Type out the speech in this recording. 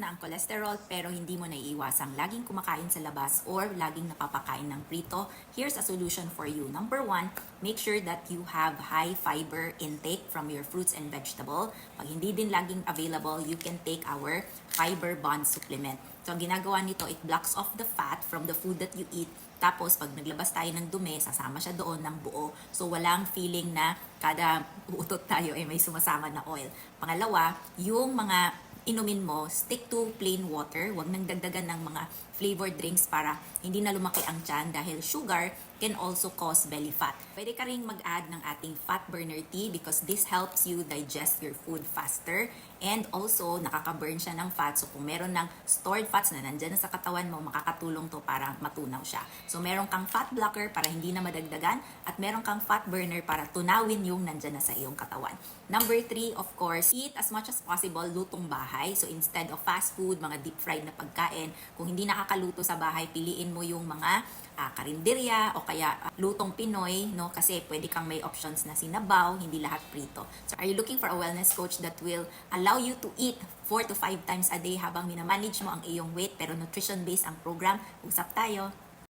na ang cholesterol pero hindi mo naiiwasang laging kumakain sa labas or laging napapakain ng prito, here's a solution for you. Number one, make sure that you have high fiber intake from your fruits and vegetable. Pag hindi din laging available, you can take our fiber bond supplement. So, ang ginagawa nito, it blocks off the fat from the food that you eat tapos, pag naglabas tayo ng dumi, sasama siya doon ng buo. So, walang feeling na kada uutot tayo ay may sumasama na oil. Pangalawa, yung mga inumin mo, stick to plain water. Huwag nang dagdagan ng mga flavored drinks para hindi na lumaki ang tiyan dahil sugar can also cause belly fat. Pwede ka rin mag-add ng ating fat burner tea because this helps you digest your food faster and also nakaka-burn siya ng fat. So kung meron ng stored fats na nandyan na sa katawan mo, makakatulong to para matunaw siya. So meron kang fat blocker para hindi na madagdagan at meron kang fat burner para tunawin yung nandyan na sa iyong katawan. Number three, of course, eat as much as possible lutong bahay. So instead of fast food, mga deep fried na pagkain, kung hindi nakakaluto sa bahay, piliin mo yung mga ah, karinderya o kaya ah, lutong Pinoy, no? Kasi pwede kang may options na sinabaw, hindi lahat prito. So are you looking for a wellness coach that will allow you to eat 4 to 5 times a day habang minamanage mo ang iyong weight pero nutrition-based ang program? Usap tayo!